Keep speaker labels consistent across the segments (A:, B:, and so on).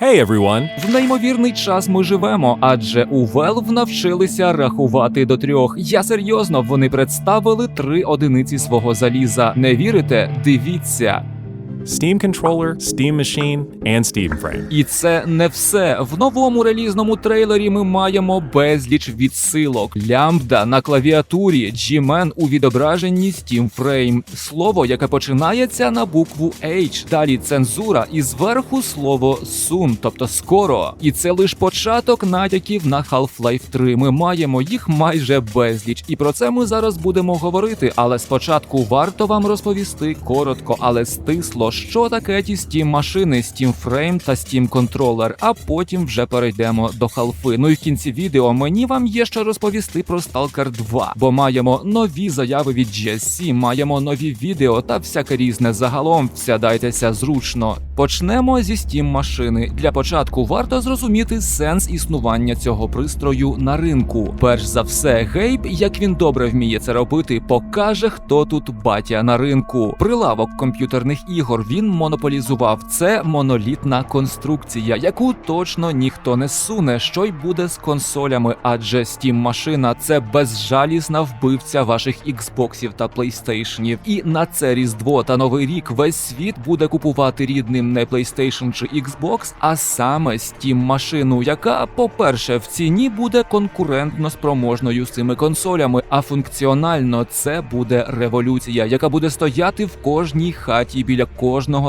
A: Hey everyone!
B: В неймовірний час ми живемо, адже у Valve навчилися рахувати до трьох. Я серйозно, вони представили три одиниці свого заліза. Не вірите? Дивіться.
A: Steam controller, Steam machine, and Steam frame.
B: І це не все. В новому релізному трейлері ми маємо безліч відсилок. Лямбда на клавіатурі, G-Man у відображенні Steam Frame, слово, яке починається на букву H, далі цензура, і зверху слово soon, тобто скоро. І це лише початок натяків на Half-Life 3. Ми маємо їх майже безліч, і про це ми зараз будемо говорити. Але спочатку варто вам розповісти коротко, але стисло, що таке ті Steam машини, Steam Frame та Steam Controller, а потім вже перейдемо до халфи. Ну і в кінці відео мені вам є що розповісти про Stalker 2, бо маємо нові заяви від GSC, маємо нові відео та всяке різне. Загалом сядайтеся зручно. Почнемо зі Steam машини. Для початку варто зрозуміти сенс існування цього пристрою на ринку. Перш за все, Гейб, як він добре вміє це робити, покаже, хто тут батя на ринку. Прилавок комп'ютерних ігор він монополізував. Це монолітна конструкція, яку точно ніхто не суне, що й буде з консолями, адже Steam машина це безжалісна вбивця ваших Xboxів та PlayStationів. І на це різдво та новий рік весь світ буде купувати рідним не PlayStation чи Xbox, а саме Steam машину, яка, по-перше, в ціні буде конкурентно спроможною з цими консолями, а функціонально це буде революція, яка буде стояти в кожній хаті біля кожного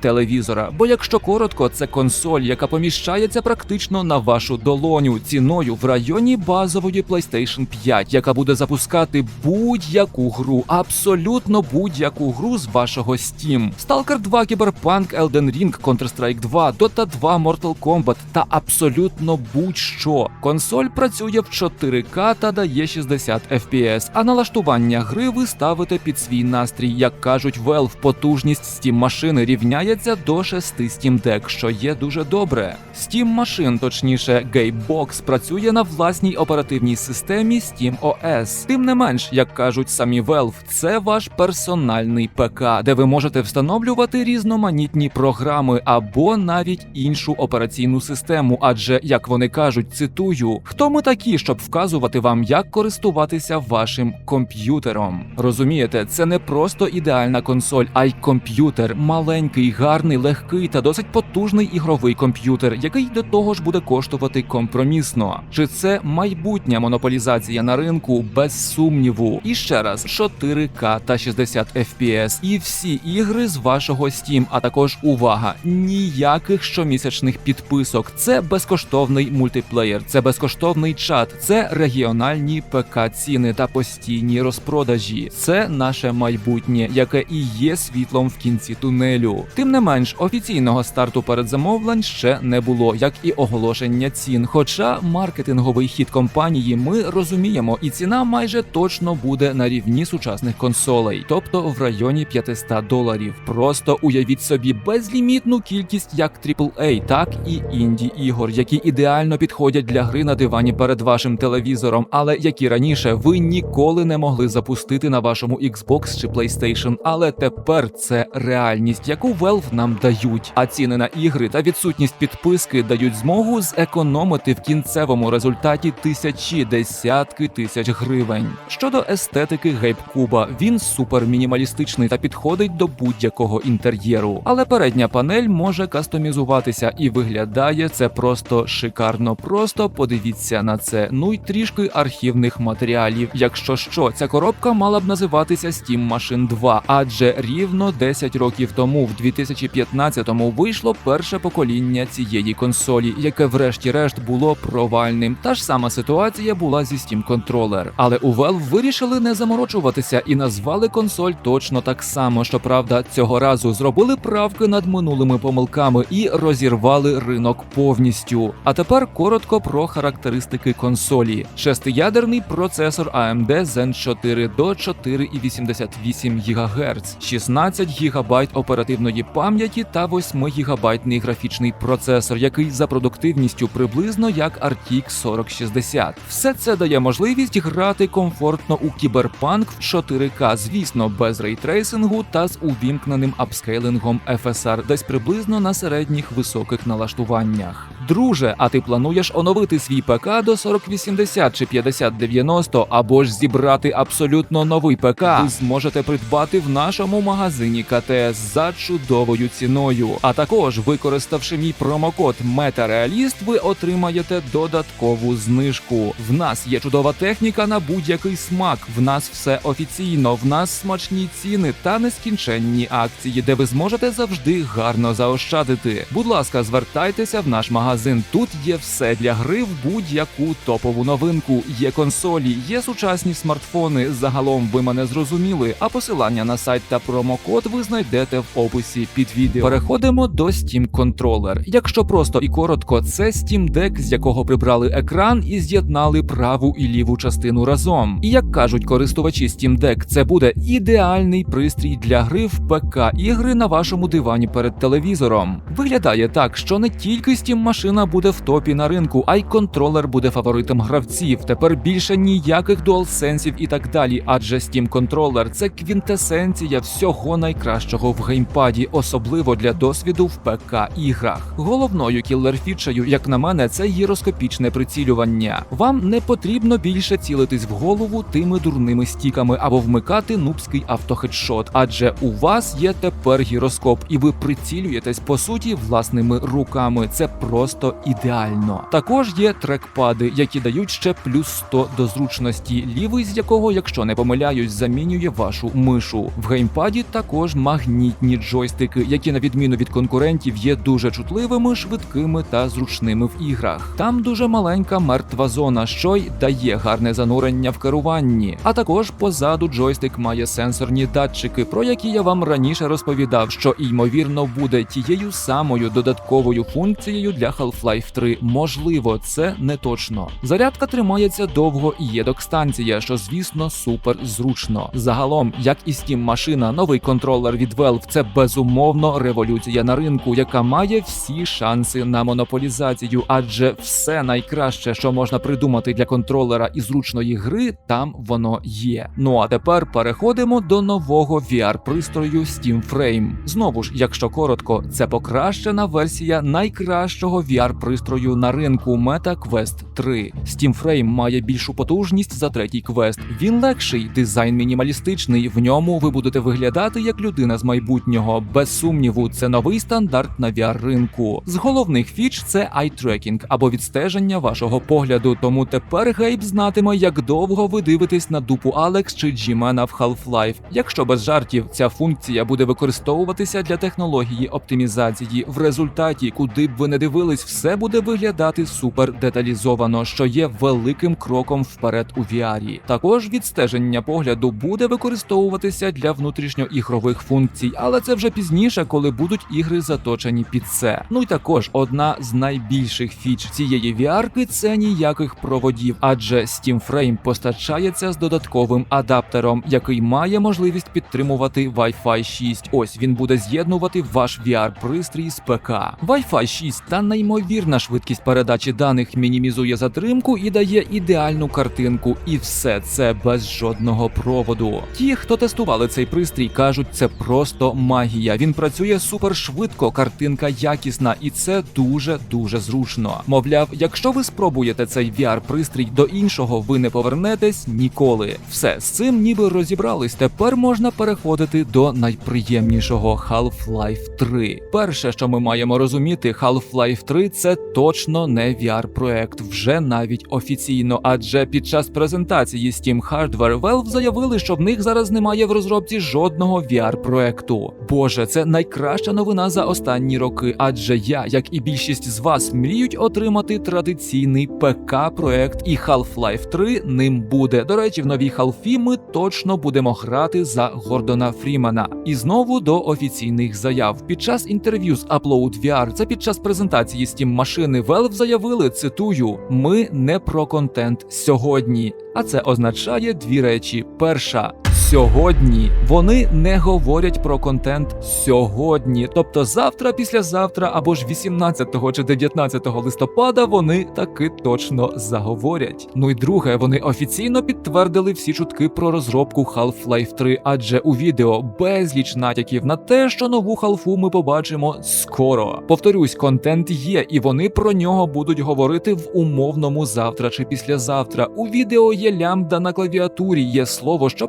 B: телевізора. Бо якщо коротко, це консоль, яка поміщається практично на вашу долоню ціною в районі базової PlayStation 5, яка буде запускати будь-яку гру, абсолютно будь-яку гру з вашого Steam. Stalker 2, Cyberpunk, Elden Ring, Counter-Strike 2, Dota 2, Mortal Kombat та абсолютно будь-що. Консоль працює в 4К та дає 60 FPS, а налаштування гри ви ставите під свій настрій. Як кажуть Valve, потужність Steam машини рівняється до 6 Steam Deck, що є дуже добре. Steam машин, точніше, Gamebox, працює на власній оперативній системі Steam OS. Тим не менш, як кажуть самі Valve, це ваш персональний ПК, де ви можете встановлювати різноманітні програми або навіть іншу операційну систему. Адже, як вони кажуть, цитую: хто ми такі, щоб вказувати вам, як користуватися вашим комп'ютером? Розумієте, це не просто ідеальна консоль, а й комп'ютер, маленький, гарний, легкий та досить потужний ігровий комп'ютер, який до того ж буде коштувати компромісно. Чи це майбутня монополізація на ринку без сумніву? І ще раз 4К та 60 FPS. І всі ігри з вашого Steam, а також увага, ніяких щомісячних підписок. Це безкоштовний мультиплеєр, це безкоштовний чат, це регіональні ПК ціни та постійні розпродажі. Це наше майбутнє, яке і є світлом в кінці тунелю. Тим не менш, офіційного старту передзамовлень ще не було, як і оголошення цін. Хоча маркетинговий хід компанії ми розуміємо, і ціна майже точно буде на рівні сучасних консолей, тобто в районі 500 доларів. Просто уявіть собі безлімітну кількість як AAA, так і інді ігор, які ідеально підходять для гри на дивані перед вашим телевізором, але які раніше ви ніколи не могли запустити на вашому Xbox чи PlayStation. Але тепер це реальність, яку Valve нам дають. А ціни на ігри та відсутність підписки дають змогу зекономити в кінцевому результаті тисячі десятки тисяч гривень. Щодо естетики гейб-куба, він супер мінімалістичний та підходить до будь-якого інтер'єру. Але передня панель може кастомізуватися і виглядає це просто шикарно. Просто подивіться на це. Ну й трішки архівних матеріалів. Якщо що, ця коробка мала б називатися Steam Machine 2, адже рівно 10 років тому, в 2015-му, вийшло перше покоління цієї консолі, яке врешті-решт було провальним. Та ж сама ситуація була зі Steam Controller. Але у Valve вирішили не заморочуватися і назвали консоль точно так само. Щоправда, цього разу зробили правки над минулими помилками і розірвали ринок повністю. А тепер коротко про характеристики консолі: шестиядерний процесор AMD Zen 4 до 4,88 ГГц, 16 ГБ оперативної оперативної пам'яті та 8 гігабайтний графічний процесор, який за продуктивністю приблизно як RTX 4060. Все це дає можливість грати комфортно у кіберпанк в 4К, звісно, без рейтрейсингу та з увімкненим апскейлингом FSR, десь приблизно на середніх високих налаштуваннях. Друже, а ти плануєш оновити свій ПК до 4080 чи 5090 або ж зібрати абсолютно новий ПК? Ви зможете придбати в нашому магазині КТС за чудовою ціною. А також, використавши мій промокод Метареаліст, ви отримаєте додаткову знижку. В нас є чудова техніка на будь-який смак. В нас все офіційно. В нас смачні ціни та нескінченні акції, де ви зможете завжди гарно заощадити. Будь ласка, звертайтеся в наш магазин. Тут є все для гри в будь-яку топову новинку. Є консолі, є сучасні смартфони. Загалом ви мене зрозуміли. А посилання на сайт та промокод ви знайдете в описі під відео. Переходимо до Steam Controller. Якщо просто і коротко, це Steam Deck, з якого прибрали екран і з'єднали праву і ліву частину разом. І як кажуть користувачі Steam Deck, це буде ідеальний пристрій для гри в ПК ігри на вашому дивані перед телевізором. Виглядає так, що не тільки Steam машина буде в топі на ринку, а й контролер буде фаворитом гравців. Тепер більше ніяких DualSense і так далі, адже Steam Controller – це квінтесенція всього найкращого в геймпаді, особливо для досвіду в ПК іграх. Головною кілер-фічею, як на мене, це гіроскопічне прицілювання. Вам не потрібно більше цілитись в голову тими дурними стіками або вмикати нубський автохедшот, адже у вас є тепер гіроскоп, і ви прицілюєтесь по суті власними руками. Це просто ідеально. Також є трекпади, які дають ще плюс 100 до зручності, лівий з якого, якщо не помиляюсь, замінює вашу мишу. В геймпаді також магнітні джойстики, які на відміну від конкурентів є дуже чутливими, швидкими та зручними в іграх. Там дуже маленька мертва зона, що й дає гарне занурення в керуванні. А також позаду джойстик має сенсорні датчики, про які я вам раніше розповідав, що ймовірно буде тією самою додатковою функцією для Half-Life 3. Можливо, це не точно. Зарядка тримається довго і є док-станція, що звісно супер зручно. Загалом, як і Steam машина, новий контролер від Valve – це безумовно революція на ринку, яка має всі шанси на монополізацію, адже все найкраще, що можна придумати для контролера і зручної гри, там воно є. Ну а тепер переходимо до нового VR-пристрою Steam Frame. Знову ж, якщо коротко, це покращена версія найкращого VR-пристрою на ринку Meta Quest 3. Steam Frame має більшу потужність за третій квест. Він легший, дизайн мінімалістичний. В ньому ви будете виглядати як людина з майбутнього. Без сумніву, це новий стандарт на VR ринку. З головних фіч це eye-tracking або відстеження вашого погляду. Тому тепер Гейб знатиме, як довго ви дивитесь на дупу Алекс чи Джімена в Half-Life. Якщо без жартів, ця функція буде використовуватися для технології оптимізації. В результаті, куди б ви не дивились, все буде виглядати супер деталізовано, що є великим кроком вперед у VR. Також відстеження погляду буде використовуватися для внутрішньоігрових функцій, але це вже пізніше, коли будуть ігри заточені під це. Ну й також одна з найбільших фіч цієї VR-ки – це ніяких проводів, адже Steam Frame постачається з додатковим адаптером, який має можливість підтримувати Wi-Fi 6. Ось він буде з'єднувати ваш VR-пристрій з ПК. Wi-Fi 6 та неймовірна швидкість передачі даних мінімізує затримку і дає ідеальну картинку. І все це без жодного проводу. Ті, хто тестували цей пристрій, кажуть, це просто магія. Він працює супер швидко, картинка якісна, і це дуже дуже зручно. Мовляв, якщо ви спробуєте цей VR-пристрій до іншого, ви не повернетесь ніколи. Все з цим ніби розібрались. Тепер можна переходити до найприємнішого Half-Life 3. Перше, що ми маємо розуміти, Half-Life 3 це точно не VR-проект, вже навіть офіційно. Адже під час презентації Steam Hardware Valve заявили, що в них зараз немає в розробці жодного VR-проекту. Боже, це найкраща новина за останні роки. Адже я, як і більшість з вас, мріють отримати традиційний ПК-проект, і Half-Life 3 ним буде. До речі, в новій Half ми точно будемо грати за Гордона Фрімана. І знову до офіційних заяв. Під час інтерв'ю з Upload VR, це під час презентації Steam машини Valve заявили, цитую: ми не про контент сьогодні. А це означає дві речі: перша. Сьогодні. Вони не говорять про контент сьогодні. Тобто завтра, післязавтра або ж 18 чи 19 листопада вони таки точно заговорять. Ну і друге, вони офіційно підтвердили всі чутки про розробку Half-Life 3, адже у відео безліч натяків на те, що нову халфу ми побачимо скоро. Повторюсь, контент є, і вони про нього будуть говорити в умовному завтра чи післязавтра. У відео є лямбда на клавіатурі, є слово, що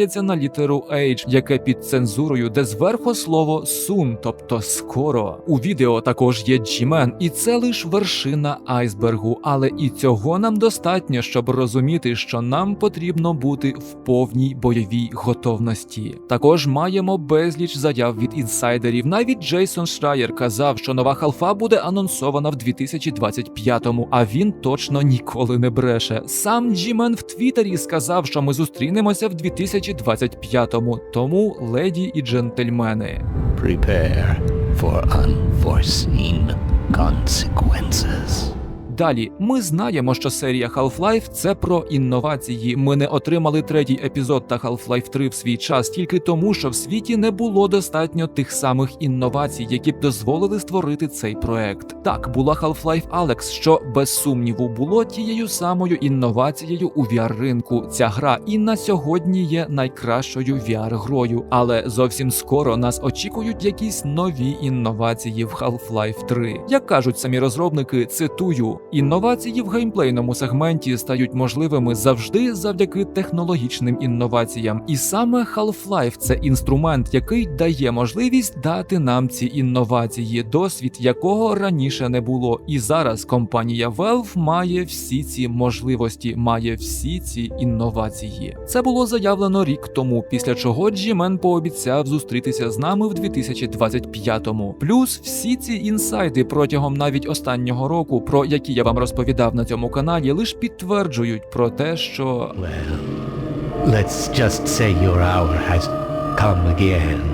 B: починається на літеру H, яке під цензурою, де зверху слово soon, тобто скоро. У відео також є G-Man, і це лише вершина айсбергу, але і цього нам достатньо, щоб розуміти, що нам потрібно бути в повній бойовій готовності. Також маємо безліч заяв від інсайдерів. Навіть Джейсон Шрайер казав, що нова халфа буде анонсована в 2025-му, а він точно ніколи не бреше. Сам Джімен в Твіттері сказав, що ми зустрінемося в 2025-му. Тому, леді і джентльмени.
C: Prepare for unforeseen consequences.
B: Далі ми знаємо, що серія Half-Life – це про інновації. Ми не отримали третій епізод та Half-Life 3 в свій час тільки тому, що в світі не було достатньо тих самих інновацій, які б дозволили створити цей проект. Так, була Half-Life Alex, що без сумніву було тією самою інновацією у VR-ринку. Ця гра і на сьогодні є найкращою VR-грою, але зовсім скоро нас очікують якісь нові інновації в Half-Life 3. Як кажуть самі розробники, цитую. Інновації в геймплейному сегменті стають можливими завжди завдяки технологічним інноваціям. І саме Half-Life – це інструмент, який дає можливість дати нам ці інновації, досвід якого раніше не було. І зараз компанія Valve має всі ці можливості, має всі ці інновації. Це було заявлено рік тому, після чого Джімен пообіцяв зустрітися з нами в 2025-му. Плюс всі ці інсайди протягом навіть останнього року, про які я вам розповідав на цьому каналі, лише підтверджують про те, що
C: Well, let's just say your hour has come again.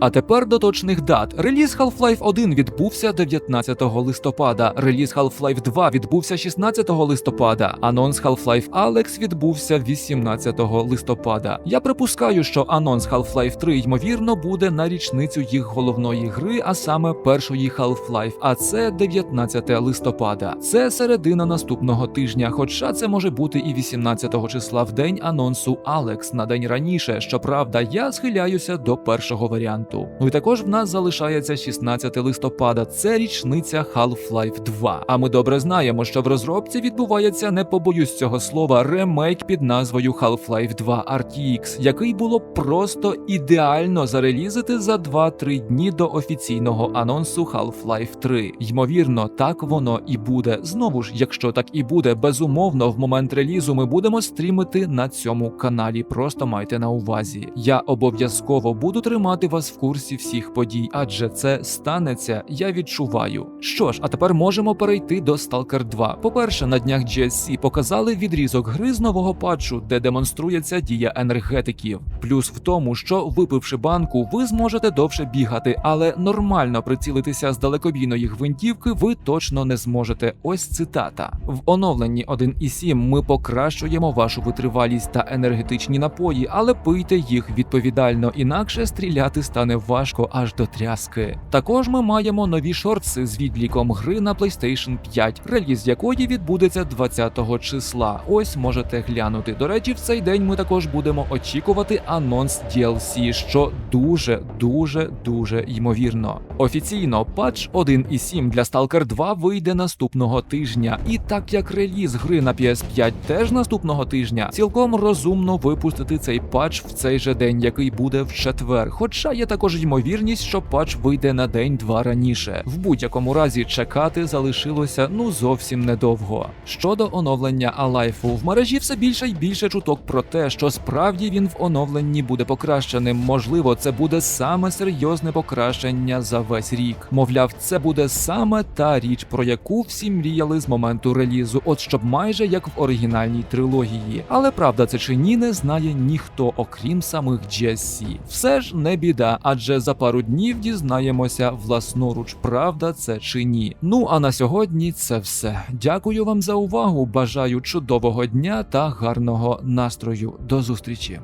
B: А тепер до точних дат. Реліз Half-Life 1 відбувся 19 листопада. Реліз Half-Life 2 відбувся 16 листопада. Анонс Half-Life Alex відбувся 18 листопада. Я припускаю, що анонс Half-Life 3 ймовірно буде на річницю їх головної гри, а саме першої Half-Life, а це 19 листопада. Це середина наступного тижня, хоча це може бути і 18 числа в день анонсу Alex на день раніше. Щоправда, я схиляюся до першого варіанту. Ну і також в нас залишається 16 листопада. Це річниця Half-Life 2. А ми добре знаємо, що в розробці відбувається, не побоюсь цього слова, ремейк під назвою Half-Life 2 RTX, який було просто ідеально зарелізити за 2-3 дні до офіційного анонсу Half-Life 3. Ймовірно, так воно і буде. Знову ж, якщо так і буде, безумовно, в момент релізу ми будемо стрімити на цьому каналі. Просто майте на увазі. Я обов'язково буду тримати вас курсі всіх подій, адже це станеться, я відчуваю. Що ж, а тепер можемо перейти до Stalker 2. По-перше, на днях GSC показали відрізок гри з нового патчу, де демонструється дія енергетиків. Плюс в тому, що випивши банку, ви зможете довше бігати, але нормально прицілитися з далекобійної гвинтівки ви точно не зможете. Ось цитата. В оновленні 1.7 ми покращуємо вашу витривалість та енергетичні напої, але пийте їх відповідально, інакше стріляти стане важко аж до тряски. Також ми маємо нові шортси з відліком гри на PlayStation 5, реліз якої відбудеться 20 числа. Ось можете глянути. До речі, в цей день ми також будемо очікувати анонс DLC, що дуже, дуже, дуже ймовірно. Офіційно патч 1.7 для Stalker 2 вийде наступного тижня, і так як реліз гри на PS5 теж наступного тижня, цілком розумно випустити цей патч в цей же день, який буде в четвер. Хоча є також ймовірність, що патч вийде на день-два раніше. В будь-якому разі чекати залишилося ну зовсім недовго. Щодо оновлення Алайфу, в мережі все більше й більше чуток про те, що справді він в оновленні буде покращеним. Можливо, це буде саме серйозне покращення за весь рік. Мовляв, це буде саме та річ, про яку всі мріяли з моменту релізу, от щоб майже як в оригінальній трилогії. Але правда це чи ні, не знає ніхто, окрім самих GSC. Все ж не біда, адже за пару днів дізнаємося власноруч, правда це чи ні. Ну а на сьогодні це все. Дякую вам за увагу. Бажаю чудового дня та гарного настрою. До зустрічі.